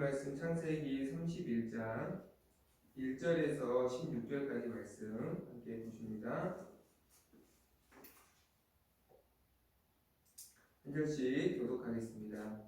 말씀 창세기 31장 1절에서 16절까지 말씀 함께 보십니다. 한 절씩 교독하겠습니다.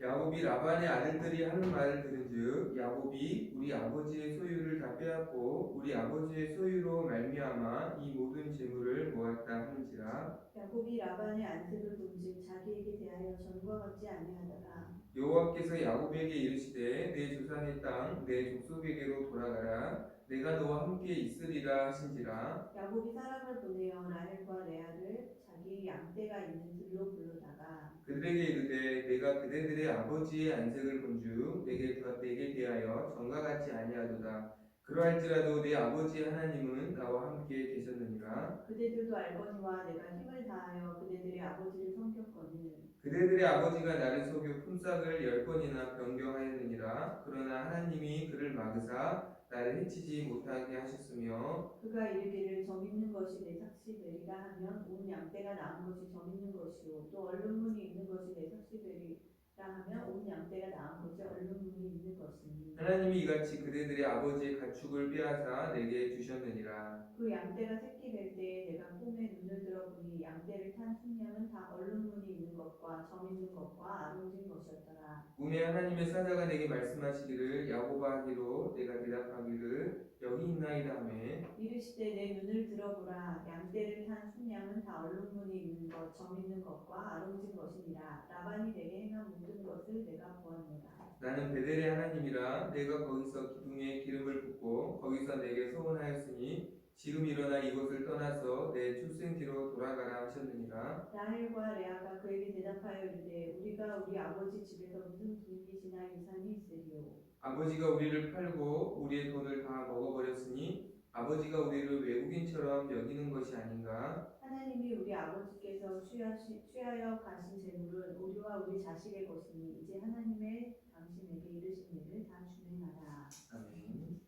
야곱이 라반의 아들들이 하는 말을 들은즉 야곱이 우리 아버지의 소유를 다 빼앗고 우리 아버지의 소유로 말미암아 이 모든 재물을 모았다 하는지라 야곱이 라반의 안색을 본즉 자기에게 대하여 전과 같지 아니하더라. 여호와께서 야곱에게 이르시되 내 조상의 땅 내 족속에게로 돌아가라. 내가 너와 함께 있으리라 하신지라. 야곱이 사람을 보내어 라헬과 레아를 자기 양떼가 있는 들로 불러다가 그들에게 이르되 내가 그대들의 아버지의 안색을 본즉 내게 내게 대하여 전과 같지 아니하도다. 그러할지라도 내 아버지 하나님은 나와 함께 계셨느니라. 그대들도 알거니와 내가 힘을 다하여 그대들의 아버지를 섬겼거늘 그대들의 아버지가 나를 속여 품삯을 열 번이나 변경하였느니라. 그러나 하나님이 그를 막으사 나를 해치지 못하게 하셨으며 그가 이르기를 점 있는 것이 내 삭시 되리라 하면 온 양떼가 낳은 것이 점 있는 것이요. 또 얼룩무늬 있는 것이 내 삭시 되리라 하면 온 양떼가 낳은 것이 얼룩무늬 있는 것이니. 하나님이 이같이 그대들의 아버지의 가축을 빼앗아 내게 주셨느니라. 그 양떼가 새끼 될 때에 내가 꿈에 눈을 들어보니 양떼를 탄 순양은 다 얼룩무늬 있는 것과 점 있는 것과 아름진 것이었더라. 꿈에 하나님의 사자가 내게 말씀하시기를 야고바 하기로 내가 대답하기를 여기 있나이다 하매. 이르시되 내 눈을 들어보라. 양떼를 탄 순양은 다 얼룩무늬 있는 것, 점 있는 것과 아름진 것이니라. 라반이 내게 행한 모든 것을 내가 보았노라. 나는 베델의 하나님이라. 내가 거기서 기둥에 기름을 붓고 거기서 내게 소원하였으니 지금 일어나 이곳을 떠나서 내 출생지로 돌아가라 하셨느니라. 라헬과 레아가 그에게 대답하여 이르되 우리가 우리 아버지 집에서 무슨 빚이나 유산이 있으리요 아버지가 우리를 팔고 우리의 돈을 다 먹어버렸으니 아버지가 우리를 외국인처럼 여기는 것이 아닌가? 하나님이 우리 아버지께서 취하시, 취하여 가신 재물은 우리와 우리 자식의 것이니 이제 하나님의 당신에게 이르신 일을 다 준행하라 아멘.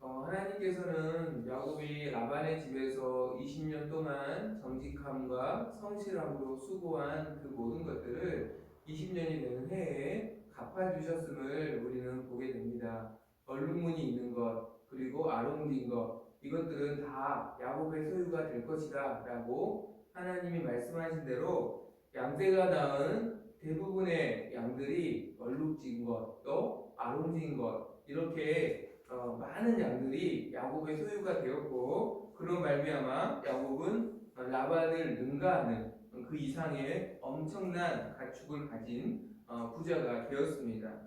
어, 하나님께서는 야곱이 라반의 집에서 20년 동안 정직함과 성실함으로 수고한 그 모든 것들을 20년이 되는 해에 갚아주셨음을 우리는 보게 됩니다. 얼룩무늬 있는 것, 그리고 아롱진 것, 이것들은 다 야곱의 소유가 될 것이다 라고 하나님이 말씀하신 대로 양떼가 낳은 대부분의 양들이 얼룩진 것, 또 아롱진 것, 이렇게 어, 많은 양들이 야곱의 소유가 되었고 그로 말미암아 야곱은 어, 라반을 능가하는 그 이상의 엄청난 가축을 가진 어, 부자가 되었습니다.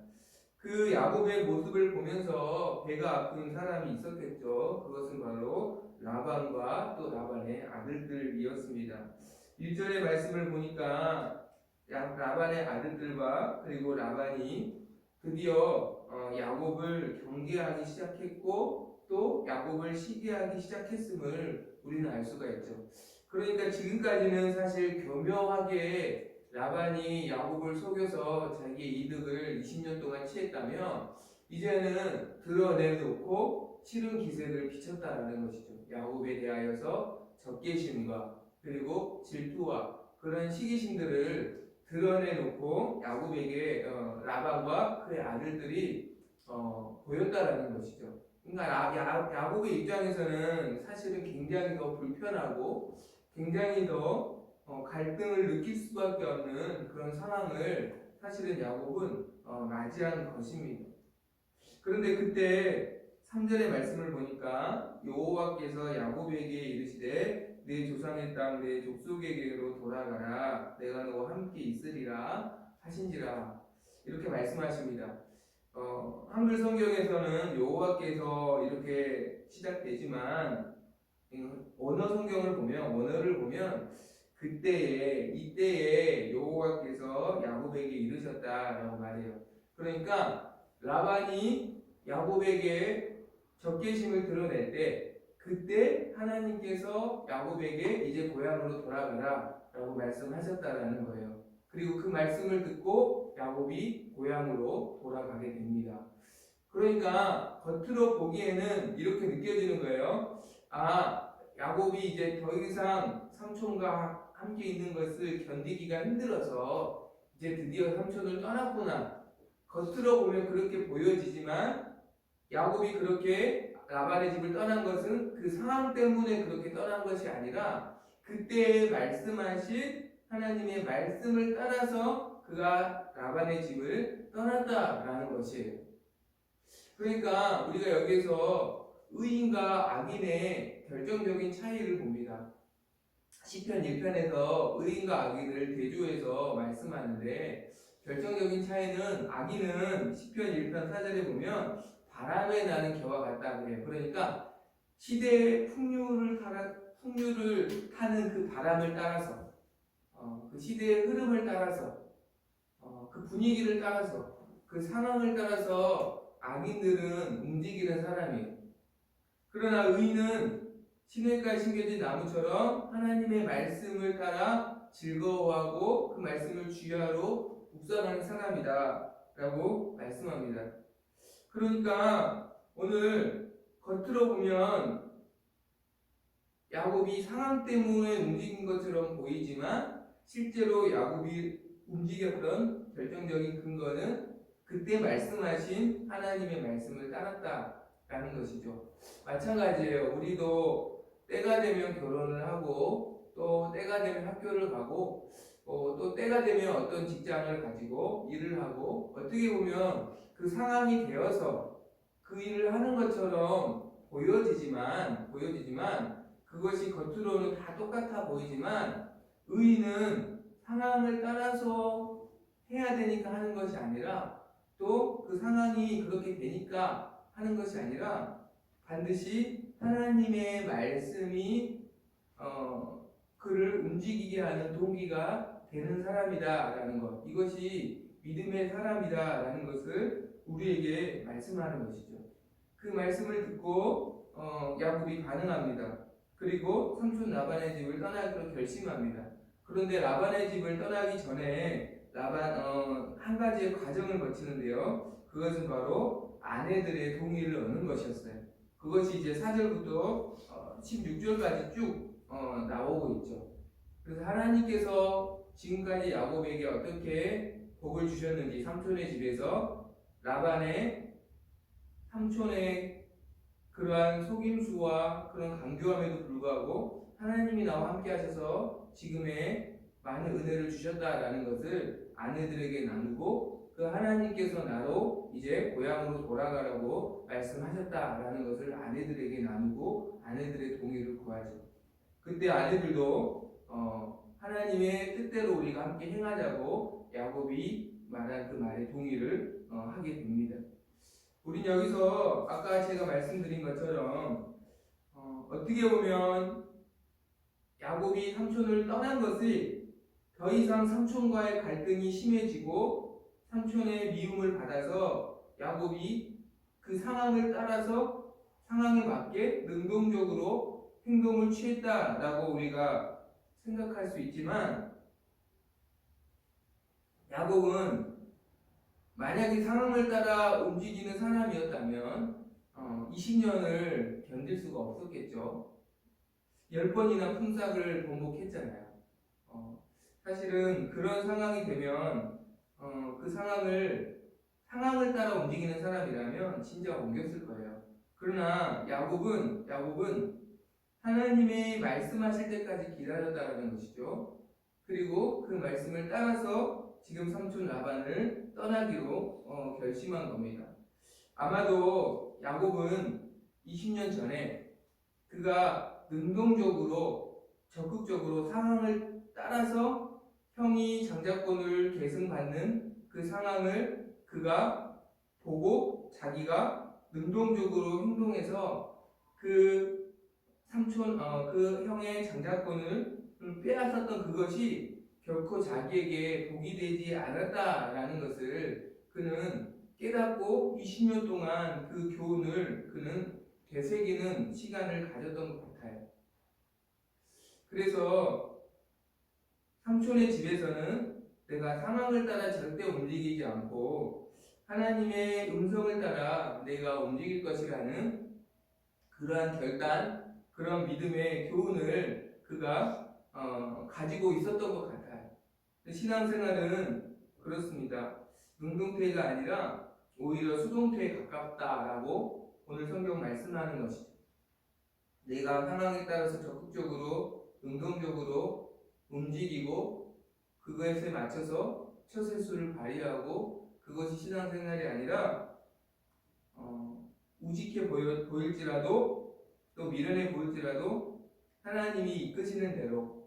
그 야곱의 모습을 보면서 배가 아픈 사람이 있었겠죠. 그것은 바로 라반과 또 라반의 아들들이었습니다. 1절의 말씀을 보니까 야- 라반의 아들들과 그리고 라반이 드디어 어, 야곱을 경계하기 시작했고 또 야곱을 시기하기 시작했음을 우리는 알 수가 있죠. 그러니까 지금까지는 사실 교묘하게 라반이 야곱을 속여서 자기의 이득을 20년 동안 취했다면 이제는 드러내놓고 싫은 기색을 비쳤다라는 것이죠. 야곱에 대하여서 적개심과 그리고 질투와 그런 시기심들을 드러내놓고 야곱에게 어, 라반과 그의 아들들이 어, 보였다라는 것이죠. 그러니까 라- 야, 야 곱의 입장에서는 사실은 굉장히 더 불편하고 굉장히 더 어, 갈등을 느낄 수밖에 없는 그런 상황을 사실은 야곱은 어, 맞이한 것입니다. 그런데 그때 3절의 말씀을 보니까 여호와께서 야곱에게 이르시되 내 조상의 땅 내 족속에게로 돌아가라 내가 너와 함께 있으리라 하신지라 이렇게 말씀하십니다. 어, 한글 성경에서는 여호와께서 이렇게 시작되지만 음, 원어 성경을 보면 원어를 보면 그때에 이때에 여호와께서 야곱에게 이르셨다라고 말해요. 그러니까 라반이 야곱에게 적개심을 드러낼 때 그때 하나님께서 야곱에게 이제 고향으로 돌아가라 라고 말씀하셨다라는 거예요. 그리고 그 말씀을 듣고 야곱이 고향으로 돌아가게 됩니다. 그러니까 겉으로 보기에는 이렇게 느껴지는 거예요. 아, 야곱이 이제 더 이상 삼촌과 함께 있는 것을 견디기가 힘들어서 이제 드디어 삼촌을 떠났구나. 겉으로 보면 그렇게 보여지지만 야곱이 그렇게 라반의 집을 떠난 것은 그 상황 때문에 그렇게 떠난 것이 아니라 그때 말씀하신 하나님의 말씀을 따라서 그가 라반의 집을 떠났다라는 것이에요. 그러니까 우리가 여기서 의인과 악인의 결정적인 차이를 봅니다. 시편 1편에서 의인과 악인을 대조해서 말씀하는데 결정적인 차이는 악인은 시편 1편 4절에 보면 바람에 나는 겨와 같다 그래요. 그러니까 시대의 풍류를 타라, 풍류를 타는 그 바람을 따라서 어, 그 시대의 흐름을 따라서 어, 그 분위기를 따라서 그 상황을 따라서 악인들은 움직이는 사람이에요. 그러나 의인은 신에가 심겨진 나무처럼 하나님의 말씀을 따라 즐거워하고 그 말씀을 주야로 묵상하는 사람이다. 라고 말씀합니다. 그러니까 오늘 겉으로 보면 야곱이 상황 때문에 움직인 것처럼 보이지만 실제로 야곱이 움직였던 결정적인 근거는 그때 말씀하신 하나님의 말씀을 따랐다라는 것이죠. 마찬가지예요. 우리도 때가 되면 결혼을 하고 또 때가 되면 학교를 가고 어, 또 때가 되면 어떤 직장을 가지고 일을 하고 어떻게 보면 그 상황이 되어서 그 일을 하는 것처럼 보여지지만 보여지지만 그것이 겉으로는 다 똑같아 보이지만 의인은 상황을 따라서 해야 되니까 하는 것이 아니라 또 그 상황이 그렇게 되니까 하는 것이 아니라 반드시 하나님의 말씀이 어, 그를 움직이게 하는 동기가 되는 사람이다라는 것. 이것이 믿음의 사람이다라는 것을 우리에게 말씀하는 것이죠. 그 말씀을 듣고 어, 야곱이 반응합니다. 그리고 삼촌 라반의 집을 떠나기로 결심합니다. 그런데 라반의 집을 떠나기 전에 라반 어, 한 가지의 과정을 거치는데요. 그것은 바로 아내들의 동의를 얻는 것이었어요. 그것이 이제 4절부터 어, 16절까지 쭉 어, 나오고 있죠. 그래서 하나님께서 지금까지 야곱에게 어떻게 복을 주셨는지 삼촌의 집에서 라반의 삼촌의 그러한 속임수와 그런 강교함에도 불구하고 하나님이 나와 함께 하셔서 지금의 많은 은혜를 주셨다라는 것을 아내들에게 나누고 그 하나님께서 나로 이제 고향으로 돌아가라고 말씀하셨다라는 것을 아내들에게 나누고 아내들의 동의를 구하죠. 그때 아내들도 어, 하나님의 뜻대로 우리가 함께 행하자고 야곱이 말한 그 말에 동의를 어, 하게 됩니다. 우린 여기서 아까 제가 말씀드린 것처럼 어, 어떻게 보면 야곱이 삼촌을 떠난 것이 더 이상 삼촌과의 갈등이 심해지고 삼촌의 미움을 받아서 야곱이 그 상황을 따라서 상황에 맞게 능동적으로 행동을 취했다라고 우리가 생각할 수 있지만 야곱은 만약에 상황을 따라 움직이는 사람이었다면 어, 20년을 견딜 수가 없었겠죠. 10번이나 품삯을 번복했잖아요. 어, 사실은 그런 상황이 되면 어, 그 상황을 상황을 따라 움직이는 사람이라면 진짜 옮겼을 거예요. 그러나 야곱은 야곱은 하나님의 말씀하실 때까지 기다렸다라는 것이죠. 그리고 그 말씀을 따라서 지금 삼촌 라반을 떠나기로 어, 결심한 겁니다. 아마도 야곱은 20년 전에 그가 능동적으로 적극적으로 상황을 따라서 형이 장자권을 계승받는 그 상황을 그가 보고 자기가 능동적으로 행동해서 그 삼촌 어, 그 형의 장자권을 빼앗았던 그것이 결코 자기에게 복이 되지 않았다라는 것을 그는 깨닫고 20년 동안 그 교훈을 그는 되새기는 시간을 가졌던 것 같아요. 그래서 삼촌의 집에서는 내가 상황을 따라 절대 움직이지 않고 하나님의 음성을 따라 내가 움직일 것이라는 그러한 결단, 그런 믿음의 교훈을 그가 어, 가지고 있었던 것 같아요. 신앙생활은 그렇습니다. 능동태가 아니라 오히려 수동태에 가깝다라고 오늘 성경 말씀하는 것이죠. 내가 상황에 따라서 적극적으로 능동적으로 움직이고 그것에 맞춰서 처세수를 발휘하고 그것이 신앙생활이 아니라 어, 우직해 보여, 보일지라도 또 미련해 보일지라도 하나님이 이끄시는 대로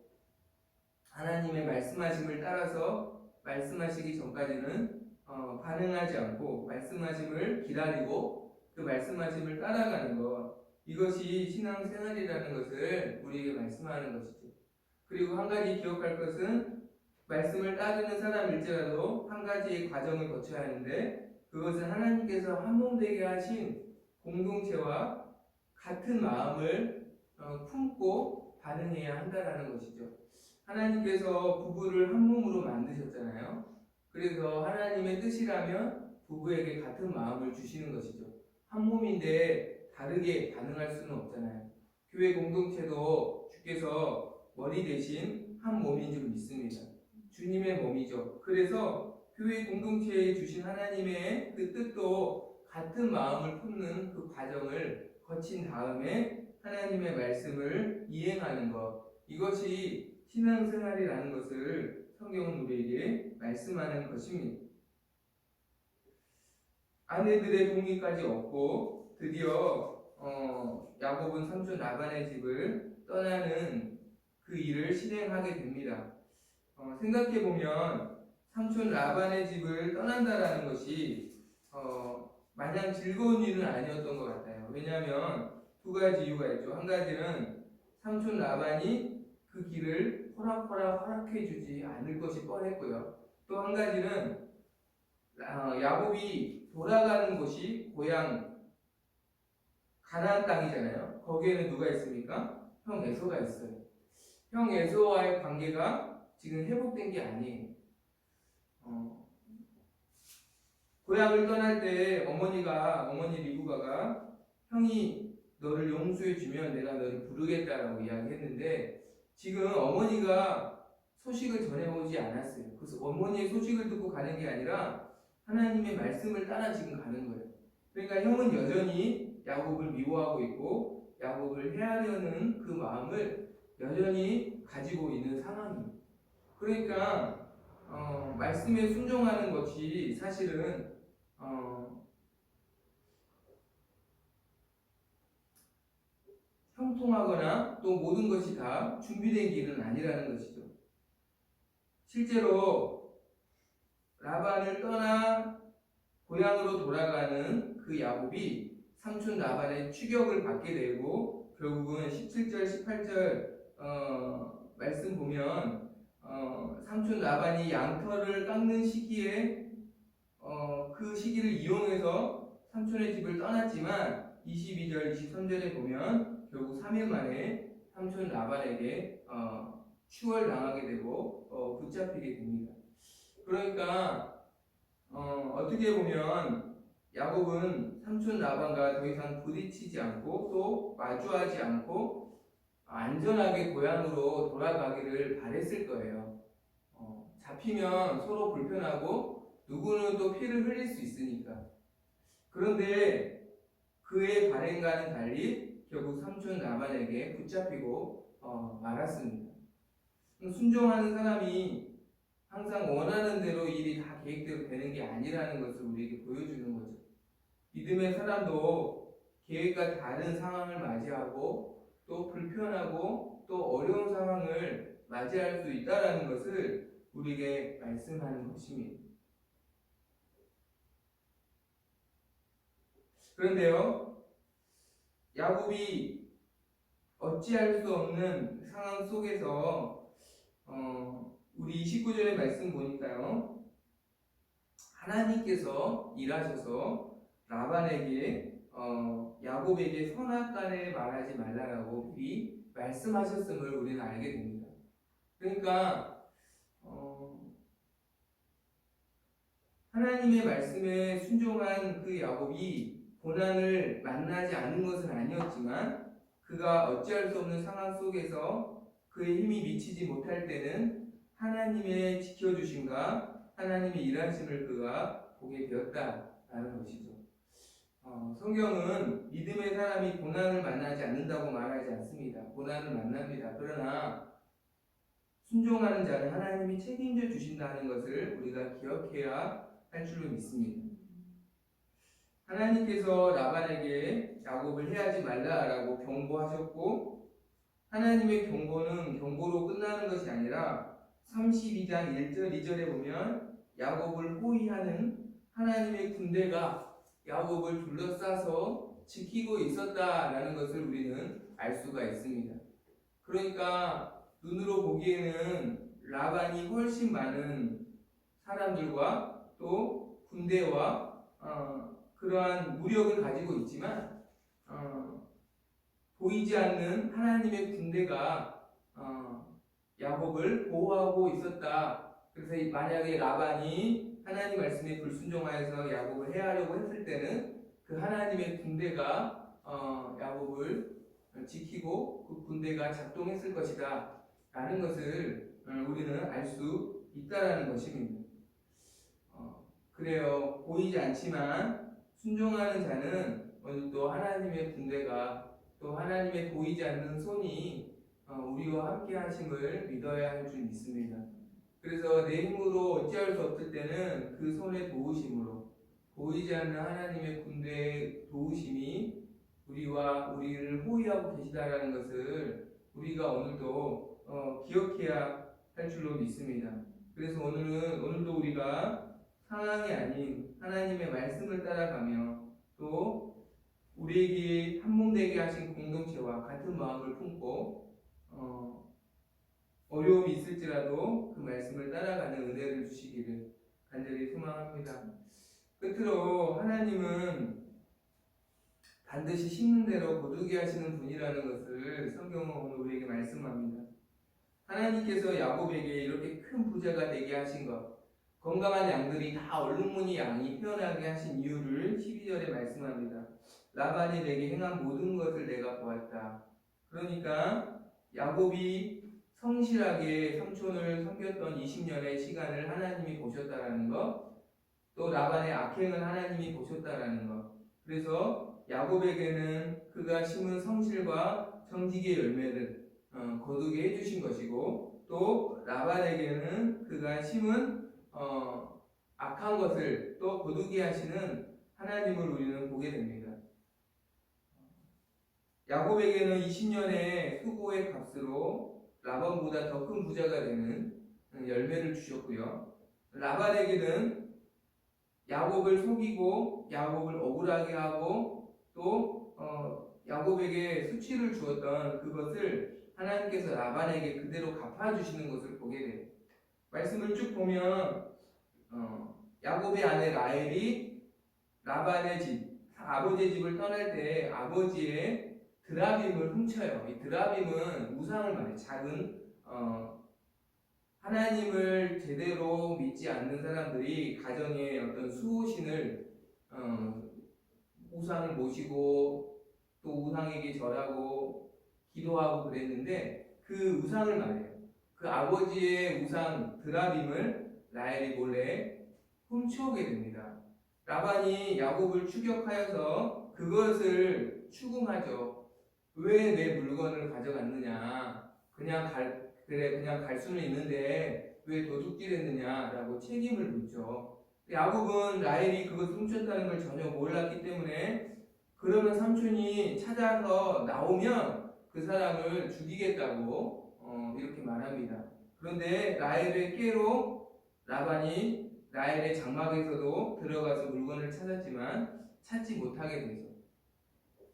하나님의 말씀하심을 따라서 말씀하시기 전까지는 어, 반응하지 않고 말씀하심을 기다리고 그 말씀하심을 따라가는 것 이것이 신앙생활이라는 것을 우리에게 말씀하는 것이죠. 그리고 한 가지 기억할 것은 말씀을 따르는 사람일지라도 한 가지의 과정을 거쳐야 하는데 그것은 하나님께서 한 몸 되게 하신 공동체와 같은 마음을 어, 품고 반응해야 한다라는 것이죠. 하나님께서 부부를 한 몸으로 만드셨잖아요. 그래서 하나님의 뜻이라면 부부에게 같은 마음을 주시는 것이죠. 한 몸인데 다르게 반응할 수는 없잖아요. 교회 공동체도 주께서 머리 대신 한 몸인 줄 믿습니다. 주님의 몸이죠. 그래서 교회 공동체에 주신 하나님의 그 뜻도 같은 마음을 품는 그 과정을 거친 다음에 하나님의 말씀을 이행하는 것. 이것이 신앙생활이라는 것을 성경은 우리에게 말씀하는 것입니다. 아내들의 동의까지 얻고 드디어 어, 야곱은 삼촌 라반의 집을 떠나는 그 일을 실행하게 됩니다. 어, 생각해 보면 삼촌 라반의 집을 떠난다라는 것이 어, 마냥 즐거운 일은 아니었던 것 같아요. 왜냐하면 두 가지 이유가 있죠. 한 가지는 삼촌 라반이 그 길을 호락호락 허락해 주지 않을 것이 뻔했고요. 또 한 가지는 어, 야곱이 돌아가는 곳이 고향 가나안 땅이잖아요. 거기에는 누가 있습니까? 형 에서가 있어요. 형 에서와의 관계가 지금 회복된 게 아니에요. 어, 고향을 떠날 때 어머니가 어머니 리브가가 형이 너를 용서해 주면 내가 너를 부르겠다라고 이야기했는데 지금 어머니가 소식을 전해오지 않았어요. 그래서 어머니의 소식을 듣고 가는 게 아니라 하나님의 말씀을 따라 지금 가는 거예요. 그러니까 형은 여전히 야곱을 미워하고 있고 야곱을 헤아려는 그 마음을 여전히 가지고 있는 상황입니다. 그러니까 어, 말씀에 순종하는 것이 사실은 어, 형통하거나 또 모든 것이 다 준비된 길은 아니라는 것이죠. 실제로 라반을 떠나 고향으로 돌아가는 그 야곱이 삼촌 라반의 추격을 받게 되고 결국은 17절, 18절 어, 말씀 보면 어, 삼촌 라반이 양털을 깎는 시기에 어, 그 시기를 이용해서 삼촌의 집을 떠났지만 22절, 23절에 보면 결국 3일 만에 삼촌 라반에게 어, 추월당하게 되고 어, 붙잡히게 됩니다. 그러니까 어, 어떻게 보면 야곱은 삼촌 라반과 더 이상 부딪히지 않고 또 마주하지 않고 안전하게 고향으로 돌아가기를 바랬을 거예요. 어, 잡히면 서로 불편하고 누구는 또 피를 흘릴 수 있으니까. 그런데 그의 발행과는 달리 결국 삼촌 라반에게 붙잡히고 어, 말았습니다. 순종하는 사람이 항상 원하는 대로 일이 다 계획대로 되는 게 아니라는 것을 우리에게 보여주는 거죠. 믿음의 사람도 계획과 다른 상황을 맞이하고 또 불편하고 또 어려운 상황을 맞이할 수 있다라는 것을 우리에게 말씀하는 것입니다. 그런데요, 야곱이 어찌할 수 없는 상황 속에서 어, 우리 29절의 말씀 보니까요. 하나님께서 일하셔서 라반에게 어, 야곱에게 선악간에 말하지 말라라고 미리 말씀하셨음을 우리는 알게 됩니다. 그러니까 어, 하나님의 말씀에 순종한 그 야곱이 고난을 만나지 않은 것은 아니었지만 그가 어찌할 수 없는 상황 속에서 그의 힘이 미치지 못할 때는 하나님의 지켜주심과 하나님의 일하심을 그가 보게 되었다라는 것이죠. 어, 성경은 믿음의 사람이 고난을 만나지 않는다고 말하지 않습니다. 고난을 만납니다. 그러나 순종하는 자는 하나님이 책임져 주신다는 것을 우리가 기억해야 할 줄로 믿습니다. 하나님께서 라반에게 야곱을 해하지 말라라고 경고하셨고 하나님의 경고는 경고로 끝나는 것이 아니라 32장 1절 2절에 보면 야곱을 호위하는 하나님의 군대가 야곱을 둘러싸서 지키고 있었다라는 것을 우리는 알 수가 있습니다. 그러니까 눈으로 보기에는 라반이 훨씬 많은 사람들과 또 군대와 어, 그러한 무력을 가지고 있지만 어, 보이지 않는 하나님의 군대가 어, 야곱을 보호하고 있었다. 그래서 이- 만약에 라반이 하나님 말씀에 불순종하여서 야곱을 해하려고 했을 때는 그 하나님의 군대가 어, 야곱을 지키고 그 군대가 작동했을 것이다. 라는 것을 어, 우리는 알 수 있다라는 것입니다. 어, 그래요. 보이지 않지만 순종하는 자는 오늘도 하나님의 군대가 또 하나님의 보이지 않는 손이 어, 우리와 함께 하심을 믿어야 할 줄 믿습니다. 그래서 내 힘으로 어찌할 수 없을 때는 그 손의 도우심으로 보이지 않는 하나님의 군대의 도우심이 우리와 우리를 호위하고 계시다라는 것을 우리가 오늘도 어, 기억해야 할 줄로 믿습니다. 그래서 오늘은 오늘도 우리가 상황이 아닌 하나님의 말씀을 따라가며 또 우리에게 한 몸 되게 하신 공동체와 같은 마음을 품고 어, 어려움이 있을지라도 그 말씀을 따라가는 은혜를 주시기를 간절히 소망합니다. 끝으로 하나님은 반드시 심는 대로 거두게 하시는 분이라는 것을 성경은 오늘 우리에게 말씀합니다. 하나님께서 야곱에게 이렇게 큰 부자가 되게 하신 것, 건강한 양들이 다 얼룩무늬 양이 태어나게 하신 이유를 12절에 말씀합니다. 라반이 내게 행한 모든 것을 내가 보았다. 그러니까 야곱이 성실하게 삼촌을 섬겼던 20년의 시간을 하나님이 보셨다라는 것, 또 라반의 악행을 하나님이 보셨다라는 것. 그래서 야곱에게는 그가 심은 성실과 정직의 열매를 어, 거두게 해주신 것이고, 또 라반에게는 그가 심은 어, 악한 것을 또 거두게 하시는 하나님을 우리는 보게 됩니다. 야곱에게는 20년의 수고의 값으로 라반보다 더 큰 부자가 되는 열매를 주셨고요. 라반에게는 야곱을 속이고 야곱을 억울하게 하고 또 어, 야곱에게 수치를 주었던 그것을 하나님께서 라반에게 그대로 갚아주시는 것을 보게 돼요. 말씀을 쭉 보면 어, 야곱의 아내 라헬이 라반의 집, 아버지의 집을 떠날 때 아버지의 드라빔을 훔쳐요. 이 드라빔은 우상을 말해 작은 어, 하나님을 제대로 믿지 않는 사람들이 가정에 어떤 수호신을 어, 우상을 모시고 또 우상에게 절하고 기도하고 그랬는데 그 우상을 말해요. 그 아버지의 우상 드라빔을 라헬이 몰래 훔쳐오게 됩니다. 라반이 야곱을 추격하여서 그것을 추궁하죠. 왜 내 물건을 가져갔느냐? 그냥 갈 그래 그냥 갈 수는 있는데 왜 도둑질했느냐라고 책임을 묻죠. 야곱은 라헬이 그것을 훔쳤다는 걸 전혀 몰랐기 때문에 그러면 삼촌이 찾아서 나오면 그 사람을 죽이겠다고 어, 이렇게 말합니다. 그런데 라헬의 깨로 라반이 라헬의 장막에서도 들어가서 물건을 찾았지만 찾지 못하게 되죠.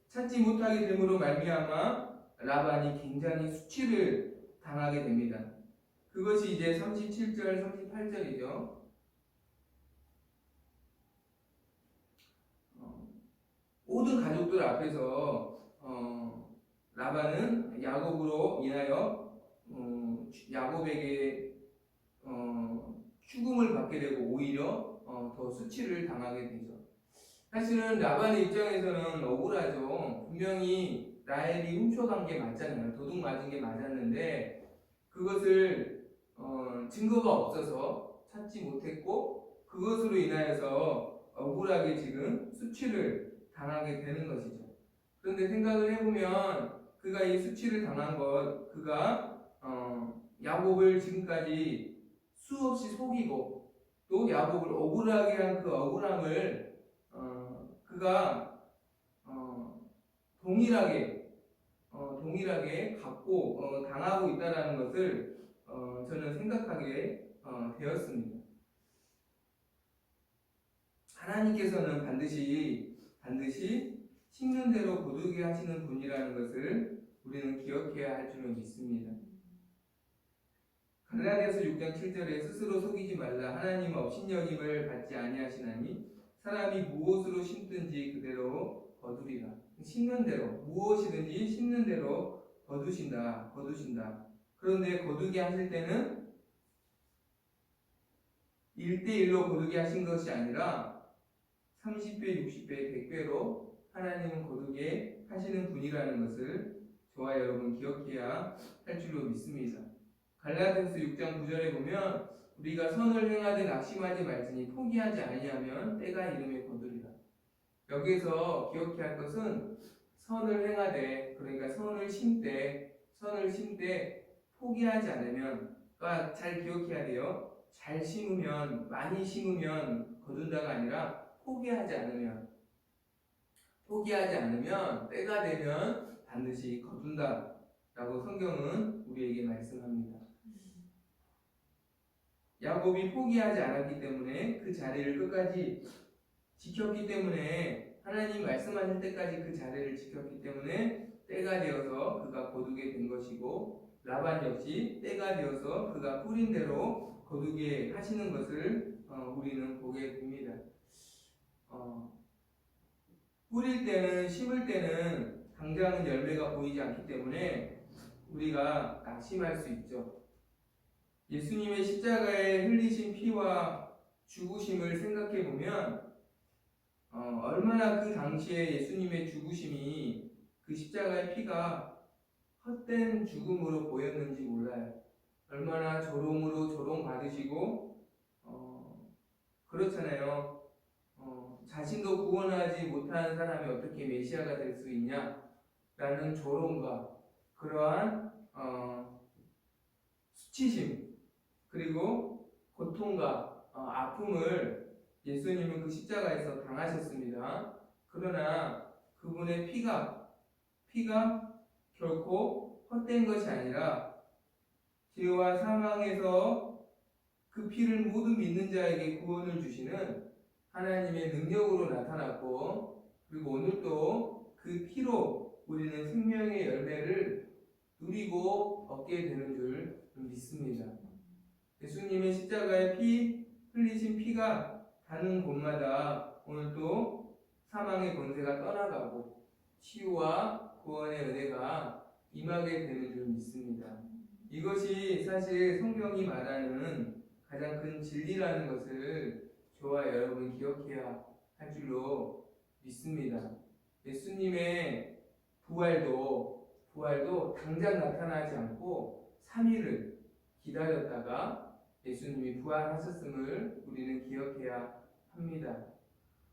찾지 못하게 됨으로 말미암아 라반이 굉장히 수치를 당하게 됩니다. 그것이 이제 37절, 38절이죠. 어, 모든 가족들 앞에서 어, 라반은 야곱으로 인하여 어, 야곱에게 어, 추궁을 받게 되고 오히려 어, 더 수치를 당하게 되죠. 사실은 라반의 입장에서는 억울하죠. 분명히 라헬이 훔쳐간 게 맞잖아요. 도둑 맞은 게 맞았는데 그것을 어, 증거가 없어서 찾지 못했고 그것으로 인하여서 억울하게 지금 수치를 당하게 되는 것이죠. 그런데 생각을 해보면 그가 이 수치를 당한 것, 그가 어, 야곱을 지금까지 수없이 속이고 또 야곱을 억울하게 한 그 억울함을 어, 그가 어, 동일하게 어, 동일하게 갖고 어, 당하고 있다라는 것을 어, 저는 생각하게 어, 되었습니다. 하나님께서는 반드시 반드시 심는 대로 거두게 하시는 분이라는 것을 우리는 기억해야 할 줄로 믿습니다. 갈라디아서 6장 7절에 스스로 속이지 말라. 하나님 업신여김을 받지 아니하시나니 사람이 무엇으로 심든지 그대로 거두리라. 심는 대로 무엇이든지 심는 대로 거두신다 거두신다. 그런데 거두게 하실 때는 1대1로 거두게 하신 것이 아니라 30배, 60배, 100배로 하나님은 거두게 하시는 분이라는 것을 저와 여러분 기억해야 할 줄로 믿습니다. 갈라디아서 6장 9절에 보면 우리가 선을 행하되 낙심하지 말지니 포기하지 아니하면 때가 이름에 거두리라. 여기에서 기억해야 할 것은 선을 행하되 그러니까 선을 심되 선을 심되 포기하지 않으면 그러니까 잘 기억해야 돼요. 잘 심으면 많이 심으면 거둔다가 아니라 포기하지 않으면 포기하지 않으면 때가 되면 반드시 거둔다라고 성경은 우리에게 말씀합니다. 야곱이 포기하지 않았기 때문에 그 자리를 끝까지 지켰기 때문에 하나님 말씀하실 때까지 그 자리를 지켰기 때문에 때가 되어서 그가 거두게 된 것이고 라반 역시 때가 되어서 그가 뿌린 대로 거두게 하시는 것을 어, 우리는 보게 됩니다. 어, 뿌릴 때는 심을 때는 당장은 열매가 보이지 않기 때문에 우리가 낙심할 수 있죠. 예수님의 십자가에 흘리신 피와 죽으심을 생각해 보면 어, 얼마나 그 당시에 예수님의 죽으심이 그 십자가의 피가 헛된 죽음으로 보였는지 몰라요. 얼마나 조롱으로 조롱 받으시고 어, 그렇잖아요. 어, 자신도 구원하지 못한 사람이 어떻게 메시아가 될 수 있냐라는 조롱과 그러한 어, 수치심 그리고 고통과 어, 아픔을 예수님은 그 십자가에서 당하셨습니다. 그러나 그분의 피가 피가 결코 헛된 것이 아니라 죄와 사망에서 그 피를 모두 믿는 자에게 구원을 주시는 하나님의 능력으로 나타났고 그리고 오늘도 그 피로 우리는 생명의 열매를 누리고 얻게 되는 줄 믿습니다. 예수님의 십자가의 피 흘리신 피가 닿는 곳마다 오늘도 사망의 권세가 떠나가고 치유와 구원의 은혜가 임하게 되는 줄 믿습니다. 이것이 사실 성경이 말하는 가장 큰 진리라는 것을 저와 여러분 기억해야 할 줄로 믿습니다. 예수님의 부활도 부활도 당장 나타나지 않고 3일을 기다렸다가 예수님이 부활하셨음을 우리는 기억해야 합니다.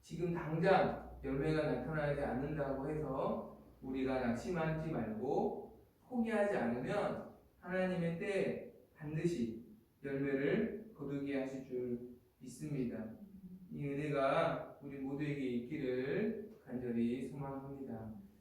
지금 당장 열매가 나타나지 않는다고 해서 우리가 낙심하지 말고 포기하지 않으면 하나님의 때에 반드시 열매를 거두게 하실 줄 믿습니다. 이 은혜가 우리 모두에게 있기를 간절히 소망합니다.